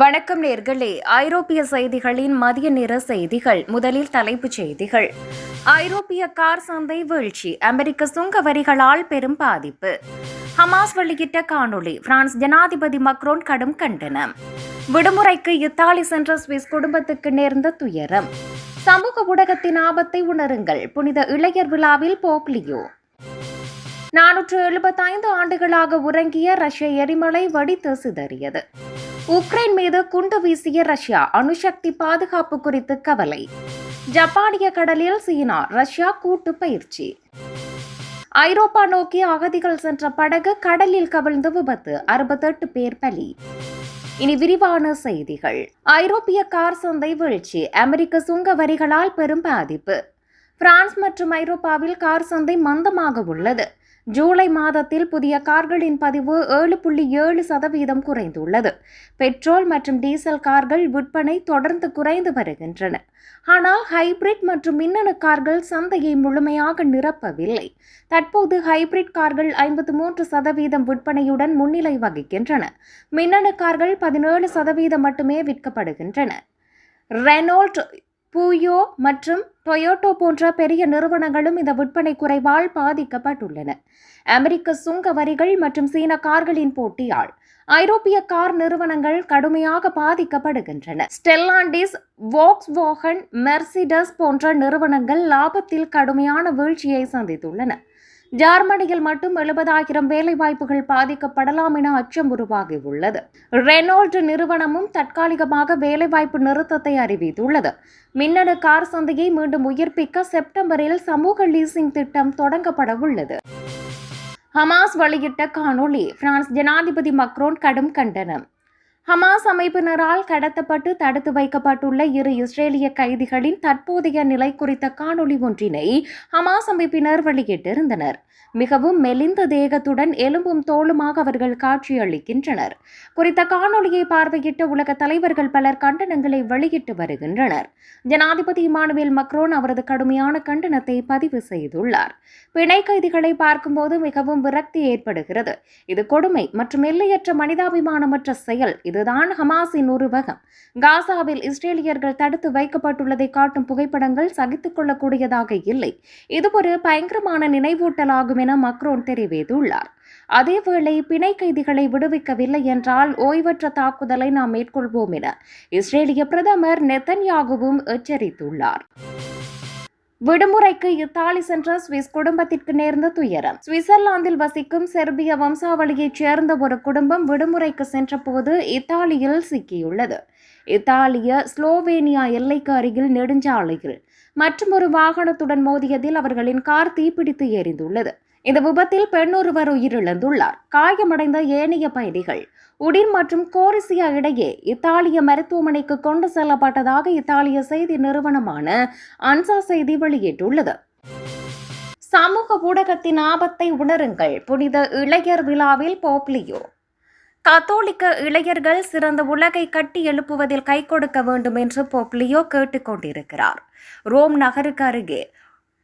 வணக்கம் நேர்களே. ஐரோப்பிய செய்திகளின் மதிய நிற செய்திகள். முதலில் தலைப்புச் செய்திகள். ஐரோப்பிய கார் சந்தை வீழ்ச்சி. அமெரிக்க சுங்க வரிகளால் பெரும் பாதிப்பு. ஹமாஸ் வெளியிட்ட காணொளி. பிரான்ஸ் ஜனாதிபதி மக்ரோன் கடும் கண்டனம். விடுமுறைக்கு இத்தாலி சென்ற சுவிஸ் குடும்பத்துக்கு நேர்ந்த துயரம். சமூக ஊடகத்தின் ஆபத்தை உணருங்கள். புனித இளையர் விழாவில் போப்லியோ நானூற்று எழுபத்தைந்து ஆண்டுகளாக உறங்கிய ரஷ்ய எரிமலை வடித்து சிதறியது. உக்ரைன் மீது குண்டு வீசிய ரஷ்யா அணுசக்தி பாதுகாப்பு குறித்து கவலை. ஜப்பானிய கடலில் சீனா ரஷ்யா கூட்டு பயிற்சி. ஐரோப்பா நோக்கி அகதிகள் சென்ற படகு கடலில் கவிழ்ந்து விபத்து அறுபத்தெட்டு பேர் பலி. இனி விரிவான செய்திகள். ஐரோப்பிய கார் சந்தை வீழ்ச்சி அமெரிக்க சுங்க வரிகளால் பெரும் பாதிப்பு. பிரான்ஸ் மற்றும் ஐரோப்பாவில் கார் சந்தை மந்தமாக உள்ளது. ஜூலை மாதத்தில் புதிய கார்களின் பதிவு ஏழு புள்ளி ஏழு சதவீதம் குறைந்துள்ளது. பெட்ரோல் மற்றும் டீசல் கார்கள் விற்பனை தொடர்ந்து குறைந்து வருகின்றன. ஆனால் ஹைபிரிட் மற்றும் மின்னணு கார்கள் சந்தையை முழுமையாக நிரப்பவில்லை. தற்போது ஹைபிரிட் கார்கள் ஐம்பத்து மூன்று சதவீதம் விற்பனையுடன் முன்னிலை வகிக்கின்றன. மின்னணு கார்கள் பதினேழு சதவீதம் மட்டுமே விற்கப்படுகின்றன. ரெனோல்ட் பூயோ மற்றும் டொயோட்டோ போன்ற பெரிய நிறுவனங்களும் இந்த விற்பனை குறைவால் பாதிக்கப்பட்டுள்ளன. அமெரிக்க சுங்க வரிகள் மற்றும் சீன கார்களின் போட்டியால் ஐரோப்பிய கார் நிறுவனங்கள் கடுமையாக பாதிக்கப்படுகின்றன. ஸ்டெல்லாண்டிஸ் வோக்ஸ்வாகன் மெர்சிடஸ் போன்ற நிறுவனங்கள் லாபத்தில் கடுமையான வீழ்ச்சியை சந்தித்துள்ளன. ஜெர்மனியில் மட்டும் எழுபதாயிரம் வேலைவாய்ப்புகள் பாதிக்கப்படலாம் என அச்சம் உருவாகியுள்ளது. ரெனால்ட் நிறுவனமும் தற்காலிகமாக வேலைவாய்ப்பு நிறுத்தத்தை அறிவித்துள்ளது. மின்னணு கார் சந்தையை மீண்டும் உயிர்ப்பிக்க செப்டம்பரில் சமூக லீசிங் திட்டம் தொடங்கப்பட உள்ளது. ஹமாஸ் வெளியிட்ட காணொளி பிரான்ஸ் ஜனாதிபதி மக்ரோன் கடும் கண்டனம். ஹமாஸ் அமைப்பினரால் கடத்தப்பட்டு தடுத்து வைக்கப்பட்டுள்ள இரு இஸ்ரேலிய கைதிகளின் தற்போதைய நிலை குறித்த காணொளி ஒன்றினை ஹமாஸ் அமைப்பினர் வெளியிட்டிருந்தனர். மிகவும் மெலிந்த தேகத்துடன் எலும்பும் தோளுமாக அவர்கள் காட்சியளிக்கின்றனர். குறித்த காணொளியை பார்வையிட்ட உலக தலைவர்கள் பலர் கண்டனங்களை வெளியிட்டு வருகின்றனர். ஜனாதிபதி இமானுவேல் மக்ரோன் அவரது கடுமையான கண்டனத்தை பதிவு செய்துள்ளார். பிணை கைதிகளை பார்க்கும்போது மிகவும் விரக்தி ஏற்படுகிறது. இது கொடுமை மற்றும் எல்லையற்ற மனிதாபிமானமற்ற செயல். இது இதுதான் ஹமாஸின் உருவகம். காசாவில் இஸ்ரேலியர்கள் தடுத்து வைக்கப்பட்டுள்ளதை காட்டும் புகைப்படங்கள் சகித்துக் கொள்ளக்கூடியதாக இல்லை. இது ஒரு பயங்கரமான நினைவூட்டலாகும் என மக்ரோன் தெரிவித்துள்ளார். அதேவேளை பிணை கைதிகளை விடுவிக்கவில்லை என்றால் ஓய்வற்ற தாக்குதலை நாம் மேற்கொள்வோம் என இஸ்ரேலிய பிரதமர் நெத்தன்யாகுவும் எச்சரித்துள்ளார். விடுமுறைக்கு இத்தாலி சென்ற சுவிஸ் குடும்பத்திற்கு நேர்ந்த துயரம். சுவிட்சர்லாந்தில் வசிக்கும் செர்பிய வம்சாவளியைச் சேர்ந்த ஒரு குடும்பம் விடுமுறைக்கு சென்றபோது இத்தாலியில் சிக்கியுள்ளது. இத்தாலிய ஸ்லோவேனியா எல்லைக்கு அருகில் நெடுஞ்சாலையில் மற்றும் ஒரு வாகனத்துடன் மோதியதில் அவர்களின் கார் தீப்பிடித்து எரிந்துள்ளது. இந்த விபத்தில் பெண் ஒருவர் உயிரிழந்துள்ளார். காயமடைந்த ஏனைய பயணிகள் உடின் மற்றும் கோரிசியா இடையே இத்தாலிய மருத்துவமனைக்கு கொண்டு செல்லப்பட்டதாக இத்தாலிய செய்தி நிறுவனமான அன்சா செய்தி வெளியிட்டுள்ளது. சமூக ஊடகத்தின் ஆபத்தை உணருங்கள். புனித இளையர் விழாவில் போப்லியோ. கத்தோலிக்க இளையர்கள் சிறந்த உலகை கட்டி எழுப்புவதில் கை கொடுக்க வேண்டும் என்று போப்லியோ கேட்டுக்கொண்டிருக்கிறார். ரோம் நகருக்கு அருகே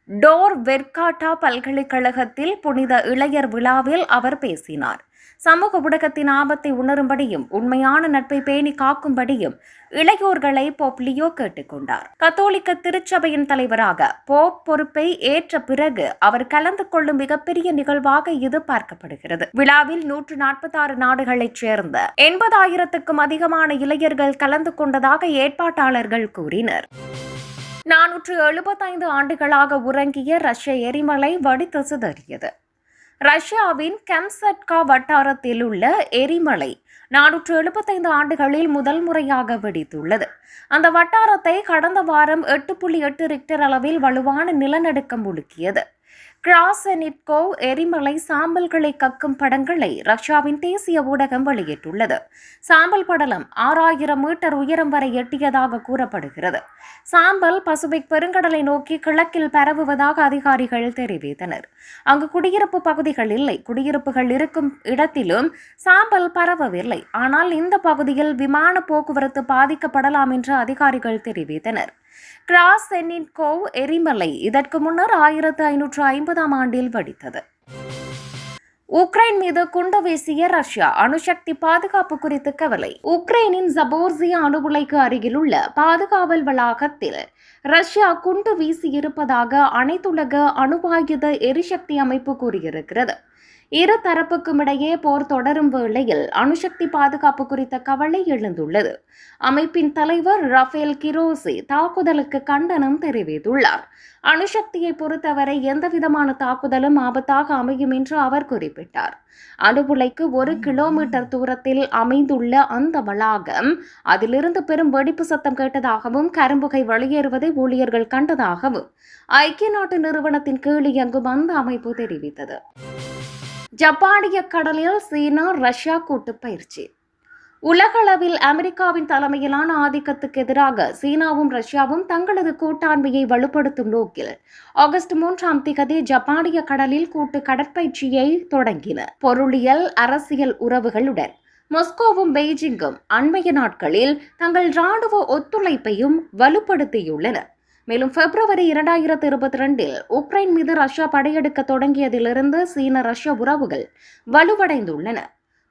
டோர் வெர்காட்டா பல்கலைக்கழகத்தில் புனித இளையர் விழாவில் அவர் பேசினார். சமூக ஊடகத்தின் ஆபத்தை உணரும்படியும் உண்மையான நட்பை பேணி காக்கும்படியும் இளையோர்களை போப் லியோ கேட்டுக்கொண்டார் கத்தோலிக்க திருச்சபையின் தலைவராக போப் பொறுப்பை ஏற்ற பிறகு அவர் கலந்து கொள்ளும் மிகப்பெரிய நிகழ்வாக இது பார்க்கப்படுகிறது. விழாவில் நூற்று நாற்பத்தாறு நாடுகளைச் சேர்ந்த எண்பதாயிரத்துக்கும் அதிகமான இளைஞர்கள் கலந்து கொண்டதாக ஏற்பாட்டாளர்கள் கூறினர். நானூற்று எழுபத்தைந்து ஆண்டுகளாக உறங்கிய ரஷ்ய எரிமலை வடித்து சிதறியது. ரஷ்யாவின் கெம்சட்கா வட்டாரத்தில் உள்ள எரிமலை நானூற்று எழுபத்தைந்து ஆண்டுகளில் முதல் முறையாக வெடித்துள்ளது. அந்த வட்டாரத்தை கடந்த வாரம் எட்டு புள்ளி எட்டு ரிக்டர் அளவில் வலுவான நிலநடுக்கம் முழுக்கியது கிராசனிட்கோ எரிமலை சாம்பல்களை கக்கும் படங்களை ரஷ்யாவின் தேசிய ஊடகம் வெளியிட்டுள்ளது. சாம்பல் படலம் ஆறாயிரம் மீட்டர் உயரம் வரை எட்டியதாக கூறப்படுகிறது. சாம்பல் பசுபிக் பெருங்கடலை நோக்கி கிழக்கில் பரவுவதாக அதிகாரிகள் தெரிவித்தனர். அங்கு குடியிருப்பு பகுதிகள் இல்லை. குடியிருப்புகள் இருக்கும் இடத்திலும் சாம்பல் பரவவில்லை. ஆனால் இந்த பகுதியில் விமான போக்குவரத்து பாதிக்கப்படலாம் என்று அதிகாரிகள் தெரிவித்தனர். கிராஸ் சென்னின்கோவ் எரிமலை இதற்கு முன்னர் ஆயிரத்து ஐநூற்று ஐம்பதாம் ஆண்டில் வெடித்தது. உக்ரைன் மீது குண்டு வீசிய ரஷ்யா அணுசக்தி பாதுகாப்பு குறித்து கவலை. உக்ரைனின் ஜபோர்சியா அணுவுலைக்கு அருகிலுள்ள பாதுகாவல் வளாகத்தில் ரஷ்யா குண்டு வீசியிருப்பதாக அனைத்துலக அணுவாயுத எரிசக்தி அமைப்பு கூறியிருக்கிறது. இரு தரப்புக்கும் இடையே போர் தொடரும் வேளையில் அணுசக்தி பாதுகாப்பு குறித்த கவலை எழுந்துள்ளது. அமைப்பின் தலைவர் ரஃபேல் கிரோசி தாக்குதலுக்கு கண்டனம் தெரிவித்துள்ளார். அணுசக்தியை பொறுத்தவரை எந்தவிதமான தாக்குதலும் ஆபத்தாக அமையும் என்று அவர் குறிப்பிட்டார். அணுகுலைக்கு ஒரு கிலோமீட்டர் தூரத்தில் அமைந்துள்ள அந்த வளாகம் அதிலிருந்து பெரும் வெடிப்பு சத்தம் கேட்டதாகவும் கரும்புகை வெளியேறுவதை ஊழியர்கள் கண்டதாகவும் ஐக்கிய நாட்டு நிறுவனத்தின் கீழ் இயங்கும் அந்த அமைப்பு தெரிவித்தது. ஜப்பானிய கடலில் சீனா ரஷ்யா கூட்டு பயிற்சி. உலகளவில் அமெரிக்காவின் தலைமையிலான ஆதிக்கத்துக்கு எதிராக சீனாவும் ரஷ்யாவும் தங்களது கூட்டாண்மையை வலுப்படுத்தும் நோக்கில் ஆகஸ்ட் மூன்றாம் திகதி ஜப்பானிய கடலில் கூட்டு கடற்பயிற்சியை தொடங்கின. பொருளியல் அரசியல் உறவுகளுடன் மொஸ்கோவும் பெய்ஜிங்கும் அண்மைய நாட்களில் தங்கள் ராணுவ ஒத்துழைப்பையும் வலுப்படுத்தியுள்ளன. மேலும் பிப்ரவரி இரண்டாயிரத்தி இருபத்தி ரெண்டில் உக்ரைன் மீது ரஷ்யா படையெடுக்க தொடங்கியதிலிருந்து சீன ரஷ்ய உறவுகள் வலுவடைந்துள்ளன.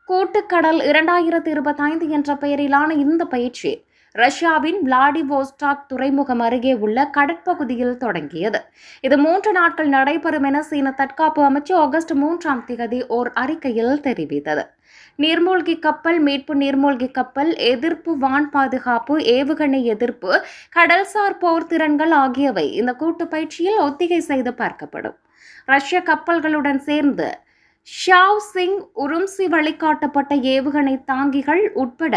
கூட்டுக்கடல் இரண்டாயிரத்தி இருபத்தைந்து என்ற பெயரிலான இந்த பயிற்சி ரஷ்யாவின் விளாடிவோஸ்டாக் துறைமுகம் அருகே உள்ள கடற்பகுதியில் தொடங்கியது. இது மூன்று நாட்கள் நடைபெறும் என சீன தற்காப்பு அமைச்சு ஆகஸ்ட் மூன்றாம் திகதி ஓர் அறிக்கையில் தெரிவித்தது. நீர்மூழ்கி கப்பல் மீட்பு நீர்மூழ்கி கப்பல் எதிர்ப்பு வான் பாதுகாப்பு ஏவுகணை எதிர்ப்பு கடல்சார் போர் திறன்கள் ஆகியவை இந்த கூட்டு பயிற்சியில் ஒத்திகை செய்து பார்க்கப்படும். ரஷ்ய கப்பல்களுடன் சேர்ந்து ஷாவ் சிங் உரும்சி வழிகாட்டப்பட்ட ஏவுகணை தாங்கிகள் உட்பட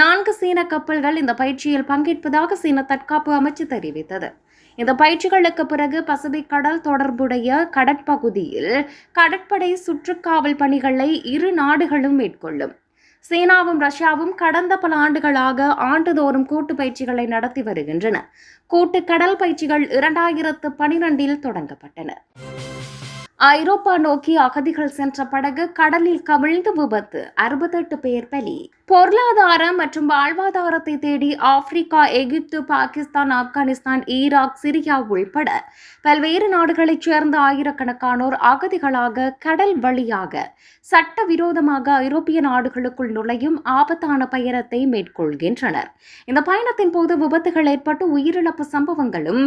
நான்கு சீன கப்பல்கள் இந்த பயிற்சியில் பங்கேற்பதாக சீன தற்காப்பு அமைச்சு தெரிவித்தது. இந்த பயிற்சிகளுக்கு பிறகு பசிபிக் கடல் தொடர்புடைய கடற்பகுதியில் கடற்படை சுற்றுக்காவல் பணிகளை இரு நாடுகளும் மேற்கொள்ளும். சீனாவும் ரஷ்யாவும் கடந்த பல ஆண்டுகளாக ஆண்டுதோறும் கூட்டு பயிற்சிகளை நடத்தி வருகின்றன. கூட்டு கடல் பயிற்சிகள் இரண்டாயிரத்து பனிரெண்டில் தொடங்கப்பட்டன. ஐரோப்பா நோக்கி அகதிகள் சென்ற படகு கடலில் கவிழ்ந்து விபத்து. அறுபத்தெட்டு பேர் பலி. பொருளாதாரம் மற்றும் வாழ்வாதாரத்தை தேடி Africa Egypt Pakistan Afghanistan Iraq Syria உள்பட பல்வேறு நாடுகளைச் சேர்ந்த ஆயிரக்கணக்கானோர் அகதிகளாக கடல் வழியாக சட்டவிரோதமாக ஐரோப்பிய நாடுகளுக்குள் நுழையும் ஆபத்தான பயணத்தை மேற்கொள்கின்றனர். இந்த பயணத்தின் போது விபத்துகள் ஏற்பட்டு உயிரிழப்பு சம்பவங்களும்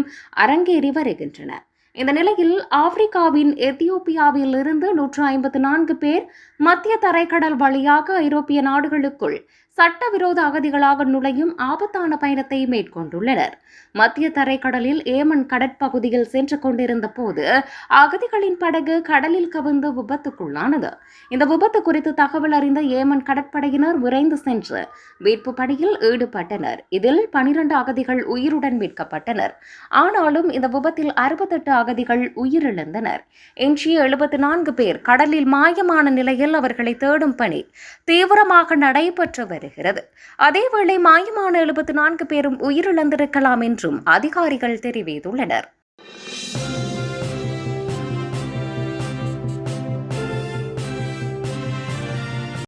அரங்கேறி வருகின்றன. இந்த நிலையில் ஆப்பிரிக்காவின் எத்தியோப்பியாவில் இருந்து நூற்று ஐம்பத்து நான்கு பேர் மத்திய தரைக்கடல் வழியாக ஐரோப்பிய நாடுகளுக்குள் சட்டவிரோத அகதிகளாக நுழையும் ஆபத்தான பயணத்தை மேற்கொண்டுள்ளனர். மத்திய தரைக்கடலில் ஏமன் கடற்பகுதியில் சென்று கொண்டிருந்த போது அகதிகளின் படகு கடலில் கவிழ்ந்து விபத்துக்குள்ளானது. இந்த விபத்து குறித்து தகவல் அறிந்த ஏமன் கடற்படையினர் விரைந்து சென்று மீட்பு பணியில் ஈடுபட்டனர். இதில் பனிரண்டு அகதிகள் உயிருடன் மீட்கப்பட்டனர். ஆனாலும் இந்த விபத்தில் அறுபத்தெட்டு அகதிகள் உயிரிழந்தனர். எஞ்சிய எழுபத்தி நான்கு பேர் கடலில் மாயமான நிலையில் அவர்களை தேடும் பணி தீவிரமாக நடைபெற்று வருகிறது. அதேவேளை மாயமான எழுபத்தி நான்கு பேரும் உயிரிழந்திருக்கலாம் என்றும் அதிகாரிகள் தெரிவித்துள்ளனர்.